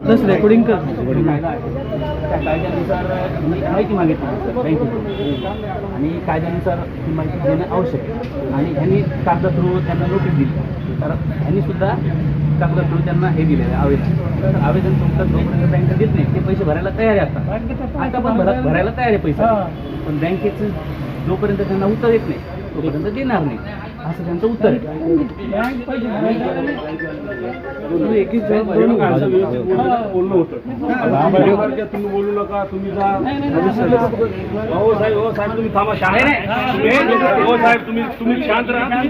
Plus recording कर. कायद्यानुसार मी माहिती मागितली बँकेतून आणि कायद्यानुसार ही माहिती देणं आवश्यक आहे. आणि ह्यांनी कागदा थ्रू त्यांना नोटीस दिली. तर ह्यांनी सुद्धा कागदा थ्रू त्यांना हे दिलेलं आहे आवेदन. तर आवेदन तुमचं जोपर्यंत बँक देत नाही ते पैसे भरायला तयार आहे आता. आता पण भरा भरायला तयार आहे पैसे. पण बँकेचं जोपर्यंत त्यांना उत्तर येत नाही तोपर्यंत देणार नाही. असं त्यांचं उत्तर आहे. तुम्ही एकीच बोलणं- होतं. बोलू नका तुम्ही जा. हो साहेब हो साहेब तुम्ही थांबा हो साहेब तुम्ही तुम्ही शांत राहा.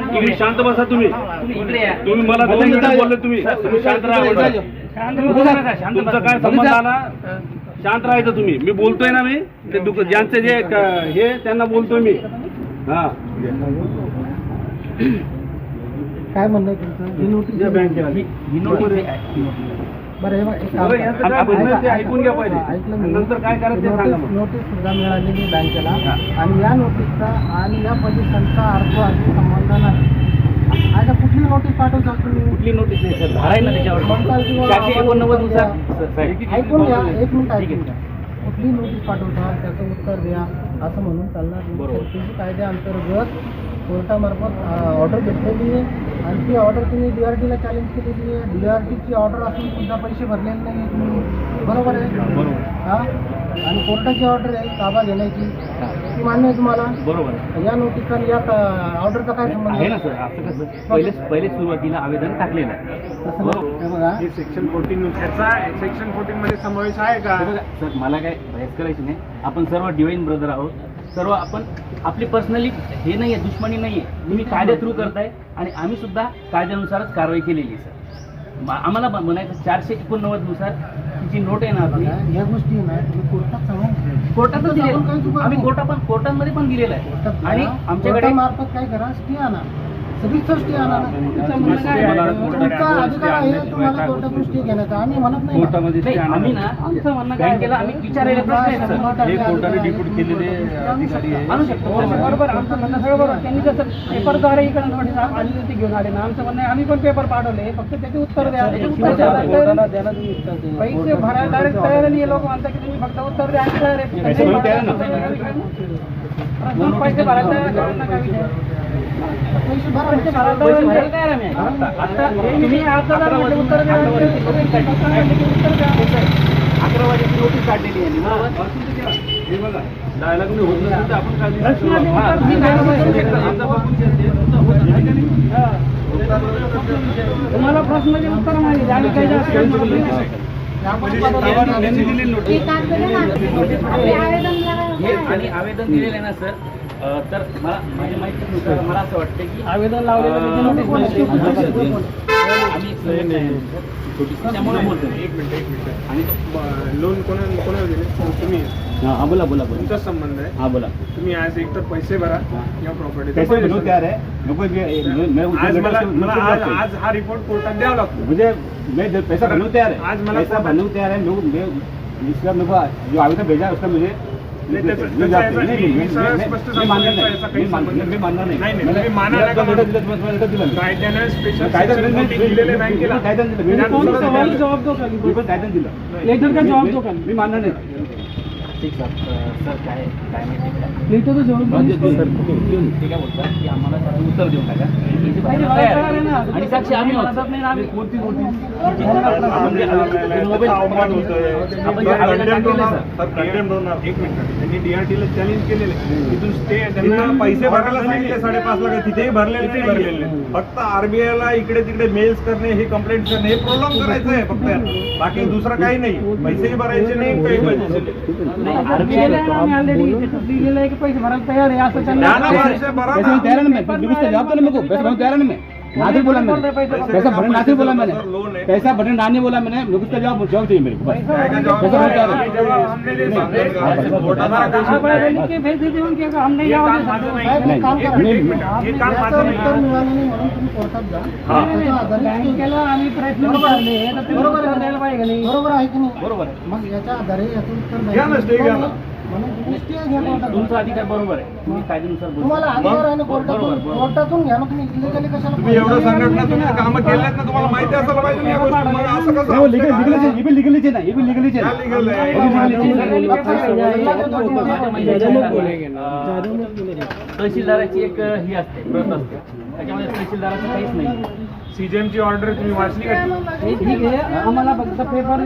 तुम्ही शांत बसा तुम्ही. तुम्ही इकडे या. तुम्ही मला दोन मिनिटं बोलले तुम्ही. तुम्ही शांत राहा. तुमचा काय संबंध आला? शांत राहायचं तुम्ही. मी बोलतोय ना मी. ते ज्यांचे जे हे त्यांना बोलतोय मी. काय म्हणणं ही नोटीस बँकेला सुद्धा मिळालेली. आणि या नोटीसचा आणि या पोझिशनचा अर्थ अगदी संबंध नाही. आता कुठली नोटीस पाठवता तुम्ही? कुठली नोटीस नाही सर. त्याच्यावर. एकोणनव्वदनुसार. ऐकून घ्या एक मिनिट ऐकून. घ्या. कुठली नोटीस पाठवता त्याचं उत्तर द्या असं म्हणून चालणार नाही. बरोबर. शेतकरी कायद्याअंतर्गत कोर्टामार्फत ऑर्डर भेटलेली आहे. आणि ती ऑर्डर तुम्ही डी आर टीला चॅलेंज केलेली आहे. डी आर टीची ऑर्डर असून सुद्धा पैसे भरलेले नाही तुम्ही बरोबर आहे? हा? आणि कोर्टाची ऑर्डर आहे ताबा घेण्याची. ती मान्य आहे तुम्हाला? बरोबर. या नोटीसचा या ऑर्डरचा काय संबंध? आहे ना सर. असं कसं? पहिले पहिले सुरुवातीला आवेदन टाकलेलं आहे. तसं बघा. हे सेक्शन फोर्टीन याचा सेक्शन फोर्टीन मध्ये समावेश आहे का? सर मला काय बहस करायची नाही. आपण सर्व डिवाईन ब्रदर आहोत. सर्व आपण आपली पर्सनली हे नाही आहे दुश्मनी नाही आहे तुम्ही कायद्या थ्रू करताय आणि आम्ही सुद्धा कायद्यानुसारच कारवाई केलेली आहे सर. मा- आम्हाला ब- म्हणायचं चारशे एकोणनव्वदनुसार जी नोट आहे ना आपली बघा, या गोष्टी तुम्ही कोर्टात कोर्टातच दिले चुका आम्ही. कोर्टा पण कोर्टांमध्ये पण दिलेलं कोर्टात आहे आणि आमच्याकडे मार्फत काय करा स्टे आणा सगळीच आणा ना. तुमचं आहे? तुमचा आम्हाला अधिकार आहे तुम्हाला स्टे घेण्याचा आम्ही म्हणत नाही ना. कोर्टामध्ये नाही, आम्ही ना आमचं म्हणणं काय आहे? आम्ही विचारायला प्रश्न आहेत सर हे कोर्टाने. डिप्यूट केलेले अधिकारी आहे शकतो बरोबर आमचं म्हणणं सगळं बरोबर त्यांनी जसं पेपरद्वारे इकडे नोटीस आली होती घेऊन आले ना आमचं म्हणणं आहे, आम्ही पण पेपर पाठवले फक्त त्याचे उत्तर द्या त्याचे उत्तर. पैसे भरायला डायरेक्ट तयार नाही लोक म्हणतात की तुम्ही फक्त उत्तर द्या आणि तयार आहे. पैसे भरून तयार ना. प्रश्न पैसे भरायला तयार आहे. पैसे भरायला पैसे तयार भरायला आहे. तयार आहे? आम्ही. आता आता तुम्ही आता जर म्हटलं उत्तर द्या. अकरा वाजता उत्तर द्या. उत्तर द्या अकरा वाजेची नोटीस काढलेली आहे. हे. बघा होत नसेल तर आपण हा. तुम्हाला प्रश्नाचे उत्तर माहिती आम्ही काही जास्त हे आणि आवेदन दिलेलं आहे ना सर? तर मला माझ्या माहितीनुसार मला असं वाटतं की आवेदन लावलेलं त्याची नोटीस मिळाली. आम्ही त्यामुळे बोलतो एक मिनिट एक मिनिट आणि लोन कोणा कोणाला दिले तुम्ही हा बोला बोला संबंध आहे हा बोला तुम्ही आज एक तर पैसे भरा या प्रॉपर्टी तैयार है मेरे को मैं मैं आज मला मला आज आज हा रिपोर्ट कोर्टात द्यावा लागतो मुझे मैं पैसा बनू तैयार है आज मला पैसा तैयार है मैं मैं इसका मेरे को जो आवेदन भेजा है उसका मुझे कायद्यानं दिलं. मी मानणार नाही. ठीक सर सर काय काय माहिती आहे का? लेटर तो जवाब दो. ते काय बोलतात की आम्हाला उत्तर देऊन टाका. आहे. आहे. आणि साक्षी आम्ही कोणती आहे, त्यांनी डीआरटीला चॅलेंज केलेलं. आहे तिथून स्टे त्यांना पैसे भरायला सांगितले साडेपाच लाख. तिथेही भरलेले भरलेले फक्त आरबीआय ला इकडे तिकडे मेल्स करणे हे कंप्लेंट करणे हे प्रोलॉंग करायचं आहे फक्त बाकी दुसरं काही नाही. पैसेही भरायचे नाही काही पैसे नाही, आता RBI दिलेलं आहे ना आम्ही already. त्याच्यात लिहिलेलं आहे की पैसे भरायला तयार आहे असं त्यांना द्या ना पैसे भरा पैसा ना. तैयार है ना मैं बिल्कुल उसका जवाब दो ना मेरे को पैसा बनू तैयार है ना मैं नासिर बोला मैंने पैसा भरने नासिर बोला मैंने पैसा भरने नानी बोला मैंने उसका जवाब जवाब चाहिए मेरे को बस। है हे हा. आम्ही प्रयत्न तुम्ही बरोबर आहे का नाही? बरोबर मग याच्या आधारे याचं उत्तर तुमचा अधिकार बरोबर आहे. तुम्ही कायद्यानुसार बोलू तुम्हाला शकता. अधिकार आहे ना बरोबर, कोर्टातून? बरोबर. कोर्टातून घ्या ना तुम्ही. इलिगली कशाला तुम्ही एवढं संघटना तुम्ही कामं केल्यात ना तुम्हाला माहिती असायला पाहिजे ना या गोष्टी. तुम्हाला असं कसं है ये भी लीगली है ना ये भी लीगली है क्या ना legal आहे? है माझ्या माहितीनुसार, अं, तहसीलदाराची एक ही असते प्रत असते. त्याच्यामध्ये तहसीलदाराचं काहीच नाही. सीजेमची ऑर्डर तुम्ही वाचली का? हे ठीक आहे. आम्हाला फक्त पेपर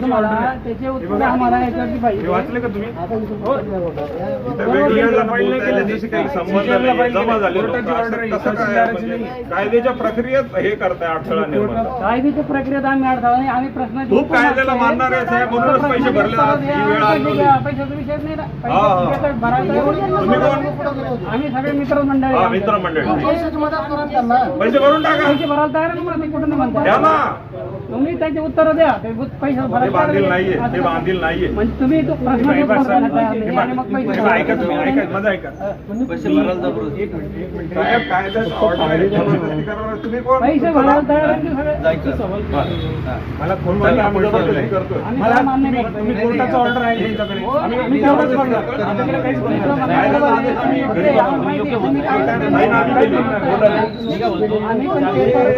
तुम्हाला. त्याचे उत्तर आम्हाला याच्यावरती हे पाहिजे वाचले का तुम्ही? इथं वेगवेगळ्या जण बोलतायत, त्याच्याशी काही संबंध नाही. जमा झाले लोक. असं कसं काय म्हणजे कायद्याच्या प्रक्रियेत हे करताय अडथळा निर्माण. कायद्याच्या प्रक्रियेत आम्ही अडथळा नाही. आम्ही प्रश्न खूप कायद्याला मानणारे आहे, साहेब, म्हणूनच पैसे भरले जातात. ही वेळ आली. होती. पैशाचा विषय नाही. ना हा, हा. पैसे भरायचा तुम्ही कोण? आम्ही सगळे मित्र मंडळी हा. मित्रमंडळी. ना त्यांना पैसे भरून टाका. भरायला तयार आहे तुम्हाला मी कुठं नाही द्या म्हणतो ना. तुम्ही त्याची उत्तर द्या. ते पैसे ते भरायला बांधील नाहीये. ते बांधील नाहीये. म्हणजे तुम्ही तो प्रश्न हे बघा, आणि मग हे ऐका तुम्ही ऐका माझं ऐका. साहेब कायद्यात ऑर्डर आहे. जबरदस्ती करणार तुम्ही कोण? पैसे भरायला तयार आहे ते सगळे मला करतोय. आम्ही मान्य करतो तुम्ही कोर्टाचं ऑर्डर आहे आम्ही आम्ही तेवढंच करणार. आमच्याकडे काहीच करणार नाही. आम्ही ना, आम्ही. आम्ही ना मला ना, तुम्ही कोर्टाची ऑर्डर ना आहे शकत आम्ही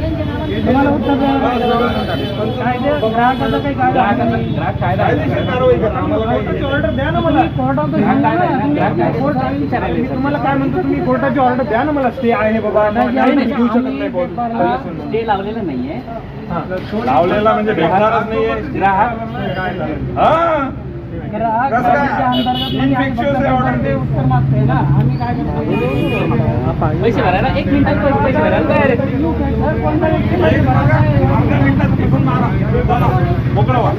आम्ही काय करतो पैसे भरायला एक मिनिटात पैसे पैसे भरायला तयार आहेत सर, कोणता व्यक्ती पैसे एक भरायला बघा, आहे? अर्ध्या मिनिटात टिपून मारा. चला, मोकळं व्हा.